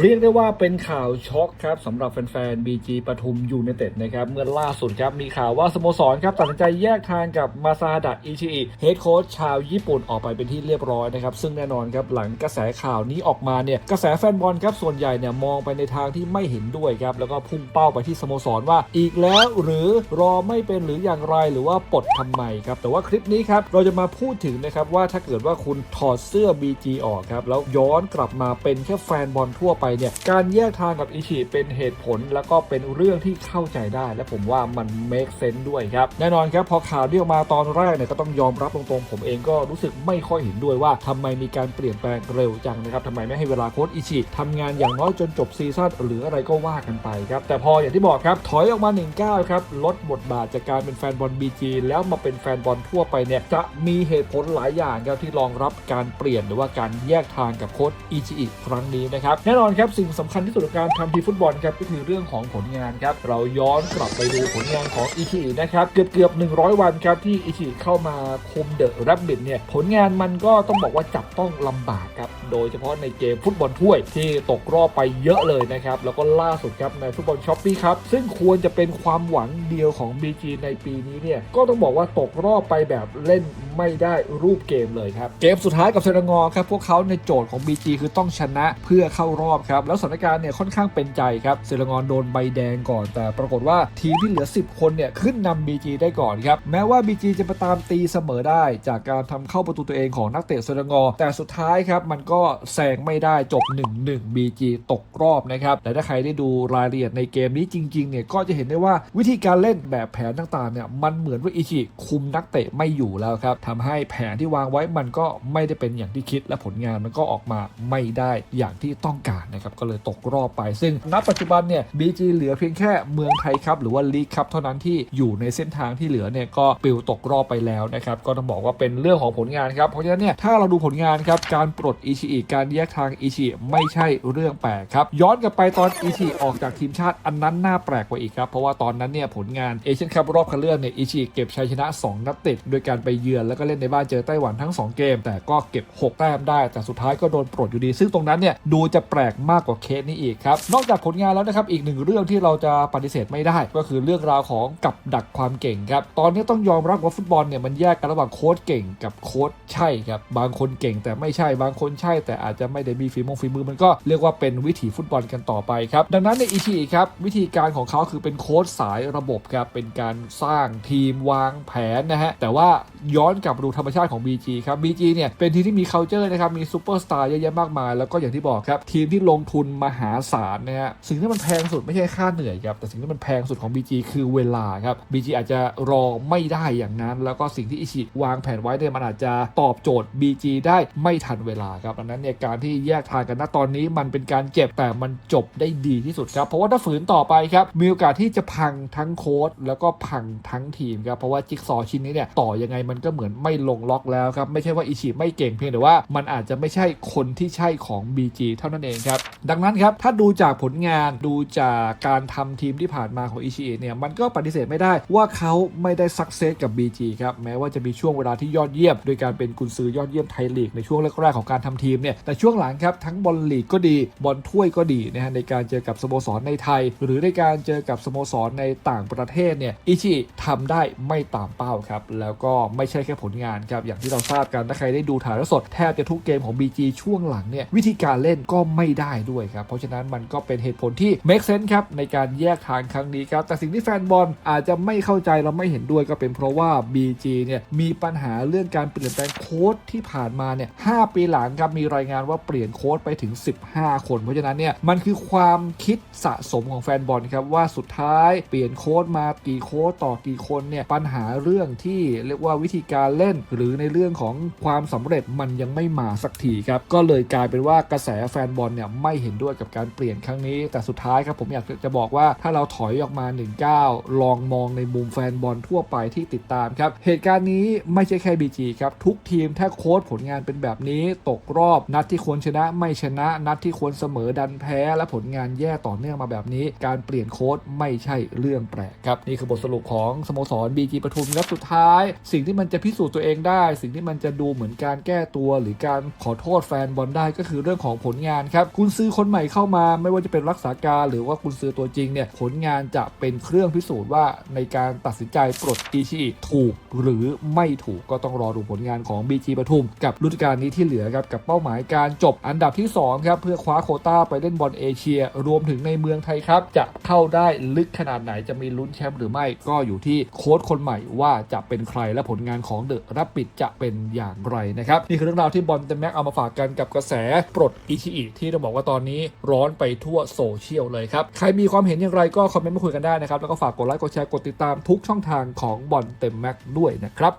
เรียกได้ว่าเป็นข่าวช็อกครับสำหรับแฟนๆ BG ปทุมยูไนเต็ดนะครับ เมื่อล่าสุดครับมีข่าวว่าสโมสรครับตัดสินใจแยกทางกับมาซาดะอิชิอิเฮดโค้ชชาวญี่ปุ่นออกไปเป็นที่เรียบร้อยนะครับ ซึ่งแน่นอนครับหลังกระแสข่าวนี้ออกมาเนี่ยกระแสแฟนบอลครับส่วนใหญ่เนี่ยมองไปในทางที่ไม่เห็นด้วยครับแล้วก็พุ่งเป้าไปที่สโมสรว่าอีกแล้วหรือรอไม่เป็นหรืออย่างไรหรือว่าปลดทำไมครับแต่ว่าคลิปนี้ครับเราจะมาพูดถึงนะครับว่าถ้าเกิดว่าคุณถอดเสื้อ BG ออกครับแล้วย้อนกลับมาเป็นแค่แฟนบอลทั่วไปเนี่ยการแยกทางกับอิชิเป็นเหตุผล แล้วก็เป็นเรื่องที่เข้าใจได้ และผมว่ามัน make sense ด้วยครับแน่นอนครับพอข่าวนี้ออกมาตอนแรกเนี่ยก็ต้องยอมรับตรงๆ ผมเองก็รู้สึกไม่ค่อยเห็นด้วยว่าทำไมมีการเปลี่ยนแปลงเร็วจังนะครับทำไมไม่ให้เวลาโค้ชอิชิทำงานอย่างน้อยจนจบซีซั่นหรืออะไรก็ว่ากันไปครับแต่พออย่างที่บอกครับถอยออกมา1ก้าวครับลดบทบาทจากการเป็นแฟนบอล BG แล้วมาเป็นแฟนบอลทั่วไปเนี่ยจะมีเหตุผลหลายอย่างครับที่รองรับการเปลี่ยนหรือว่าการแยกทางกับโค้ชอิชิอิครั้งนี้นะครับแน่นอนครับสิ่งสำคัญที่สุดของการทำทีมฟุตบอลครับก็คือเรื่องของผลงานครับเราย้อนกลับไปดูผลงานของอิชิอินะครับเกือบเกือบ100 วันครับที่อิชิเข้ามาคุมเดอะแรบบิทเนี่ยผลงานมันก็ต้องบอกว่าจับต้องลำบากครับโดยเฉพาะในเกมฟุตบอลถ้วยที่ตกรอบไปเยอะเลยนะครับแล้วก็ล่าสุดครับในฟุตบอลช้อปปี้ครับซึ่งควรจะเป็นความหวังเดียวของ BG ในปีนี้เนี่ยก็ต้องบอกว่าตกรอบไปแบบเล่นไม่ได้รูปเกมเลยครับ เกมสุดท้ายกับเซนงอครับ พวกเขาในโจทย์ของ BG คือต้องชนะเพื่อเข้ารอบครับ แล้วสถานการณ์เนี่ยค่อนข้างเป็นใจครับเซนงอโดนใบแดงก่อน แต่ปรากฏว่าทีมที่เหลือ 10 คนเนี่ยขึ้นนำ BG ได้ก่อนครับ แม้ว่า BG จะมาตามตีเสมอได้ จากการทำเข้าประตูตัวเองของนักเตะเซนงอแต่สุดท้ายครับมันก็แซงไม่ได้จบ 1-1 BG ตกรอบนะครับแต่ถ้าใครได้ดูรายละเอียดในเกมนี้จริงๆเนี่ยก็จะเห็นได้ว่าวิธีการเล่นแบบแผนต่างๆเนี่ยมันเหมือนว่าอิชิคุมนักเตะไม่อยู่แล้วครับทำให้แผนที่วางไว้มันก็ไม่ได้เป็นอย่างที่คิด และผลงานมันก็ออกมาไม่ได้อย่างที่ต้องการนะครับก็เลยตกรอบไป ซึ่งณปัจจุบันเนี่ย BG เหลือเพียงแค่เมืองไทยครับหรือว่าลีกครับเท่านั้นที่อยู่ในเส้นทางที่เหลือเนี่ยก็ปิวตกรอบไปแล้วนะครับก็ต้องบอกว่าเป็นเรื่องของผลงานครับเพราะฉะนั้นเนี่ยถ้าเราดูผลงานครับการปลดอิชิอิการแยกทางอิชิไม่ใช่เรื่องแปลกครับย้อนกลับไปตอนอิชิออกจากทีมชาติอันนั้นน่าแปลกกว่าอีกครับเพราะว่าตอนนั้นเนี่ยผลงานเอเชียนคัพรอบคัดเลือกเนี่ยอิชิเก็บชัยชนะ 2 นัดติดโดยการไปเยือนแล้วก็เล่นในบ้านเจอไต้หวันทั้ง 2 เกม แต่ก็เก็บ 6 แต้มได้ แต่สุดท้ายก็โดนปลดอยู่ดี ซึ่งตรงนั้นเนี่ยดูจะแปลกมากกว่าเคสนี้อีกครับ นอกจากผลงานแล้วนะครับ อีกหนึ่งเรื่องที่เราจะปฏิเสธไม่ได้ ก็คือเรื่องราวของกับดักความเก่งครับ ตอนนี้ต้องยอมรับว่าฟุตบอลเนี่ยมันแยกกันระหว่างโค้ชเก่งกับโค้ชใช่ครับ บางคนเก่งแต่ไม่ใช่ บางคนใช่ แต่อาจจะไม่ได้มีฝีมงฝีมือมันก็เรียกว่าเป็นวิถีฟุตบอลกันต่อไปครับ ดังนั้นในอีทีครับวิธีการของเขาคือเป็นโค้ชสายระบบครับ เป็นการสร้างทีมวางแผนนะฮะ แต่ว่าย้อนกลับมาดูธรรมชาติของ BG ครับ BG เนี่ยเป็นทีมที่มี c u เจอร์นะครับมีซูเปอร์สตาร์เยอะแยะมากมาย แล้วก็อย่างที่บอกครับ ทีมที่ลงทุนมหาศาลนะฮะสิ่งที่มันแพงสุดไม่ใช่ค่าเหนื่อยครับแต่สิ่งที่มันแพงสุดของ BG คือเวลาครับ BG อาจจะรอไม่ได้อย่างนั้น แล้วก็สิ่งที่อิชิวางแผนไว้เนี่ยมันอาจจะตอบโจทย์ BG ได้ไม่ทันเวลาครับดังนั้นเนี่ยการที่แยกทางกันณตอนนี้มันเป็นการเจ็บแต่มันจบได้ดีที่สุดครับเพราะว่าถ้าฝืนต่อไปครับมีโอกาสที่จะพังทั้งโค้ดแล้วก็พังทั้งทีมครับเพราะว่าจิ๊กซอชิ้นนี้เนี่ยต่อยังไงมันก็เหมือนไม่ลงล็อกแล้วครับ ไม่ใช่ว่าอิชิไม่เก่งเพียงแต่ว่ามันอาจจะไม่ใช่คนที่ใช่ของ BG เท่านั้นเองครับ ดังนั้นครับ ถ้าดูจากผลงานดูจากการทำทีมที่ผ่านมาของอิชิเนี่ยมันก็ปฏิเสธไม่ได้ว่าเขาไม่ได้สักเซสกับ BG ครับแม้ว่าจะมีช่วงเวลาที่ยอดเยี่ยมโดยการเป็นกุนซือยอดเยี่ยมไทยลีกในช่วงแรกๆของการทำทีมเนี่ยแต่ช่วงหลังครับทั้งบอลลีกก็ดีบอลถ้วยก็ดีนะฮะในการเจอกับสโมสรในไทย หรือในการเจอกับสโมสรในต่างประเทศเนี่ยอิชิทำได้ไม่ตามเป้าครับแล้วก็ไม่ใช่แค่ผลงานครับอย่างที่เราทราบกันถ้าใครได้ดูถ่ายทอดสดแทบจะทุกเกมของ BG ช่วงหลังเนี่ยวิธีการเล่นก็ไม่ได้ด้วยครับเพราะฉะนั้นมันก็เป็นเหตุผลที่ make sense ครับในการแยกทางครั้งนี้ครับแต่สิ่งที่แฟนบอลอาจจะไม่เข้าใจเราไม่เห็นด้วยก็เป็นเพราะว่า BG เนี่ยมีปัญหาเรื่องการเปลี่ยนแปลงโค้ดที่ผ่านมาเนี่ย5ปีหลังครับมีรายงานว่าเปลี่ยนโค้ดไปถึง 15 คน เพราะฉะนั้นเนี่ยมันคือความคิดสะสมของแฟนบอลครับว่าสุดท้ายเปลี่ยนโค้ดมากี่โค้ดต่อกี่คนเนี่ยปัญหาเรื่องที่เรียกว่าวิธีการเล่น หรือในเรื่องของความสำเร็จมันยังไม่มาสักทีครับก็เลยกลายเป็นว่ากระแสแฟนบอลเนี่ยไม่เห็นด้วยกับการเปลี่ยนครั้งนี้ แต่สุดท้ายครับผมอยากจะบอกว่าถ้าเราถอยออกมา 19 ลองมองในมุมแฟนบอลทั่วไปที่ติดตามครับเหตุการณ์นี้ไม่ใช่แค่ BG ครับทุกทีมถ้าโค้ดผลงานเป็นแบบนี้ตกรอบ นัดที่ควรชนะไม่ชนะ นัดที่ควรเสมอดันแพ้ และผลงานแย่ต่อเนื่องมาแบบนี้ การเปลี่ยนโค้ดไม่ใช่เรื่องแปลกครับนี่คือบทสรุปของสโมสร BG ปทุมครับสุดท้าย สิ่งที่มันจะพิสูจน์สูจน์ตัวเองได้ สิ่งที่มันจะดูเหมือนการแก้ตัว หรือการขอโทษแฟนบอลได้ก็คือเรื่องของผลงานครับคุณซื้อคนใหม่เข้ามา ไม่ว่าจะเป็นรักษาการหรือว่าคุณซื้อตัวจริงเนี่ยผลงานจะเป็นเครื่องพิสูจน์ว่าในการตัดสินใจปลดอิชิถูกหรือไม่ถูกก็ต้องรอดูผลงานของ BG ปทุม กับฤดูกาลนี้ที่เหลือครับกับเป้าหมายการจบอันดับที่สองครับเพื่อคว้าโคต้าไปเล่นบอลเอเชีย รวมถึงในเมืองไทยครับ จะเข้าได้ลึกขนาดไหนจะมีลุ้นแชมป์หรือไม่ก็อยู่ที่โค้ชคนใหม่ว่าจะเป็นใครและผลงานของเดอะรับปิดจะเป็นอย่างไรนะครับนี่คือเรื่องราวที่บอลเต็มแม็กเอามาฝากกันกับกระแสปลดอิชิอิที่ต้องบอกว่าตอนนี้ร้อนไปทั่วโซเชียลเลยครับ ใครมีความเห็นอย่างไรก็คอมเมนต์มาคุยกันได้นะครับ แล้วก็ฝากกดไลค์กดแชร์กดติดตามทุกช่องทางของบอลเต็มแม็กด้วยนะครับ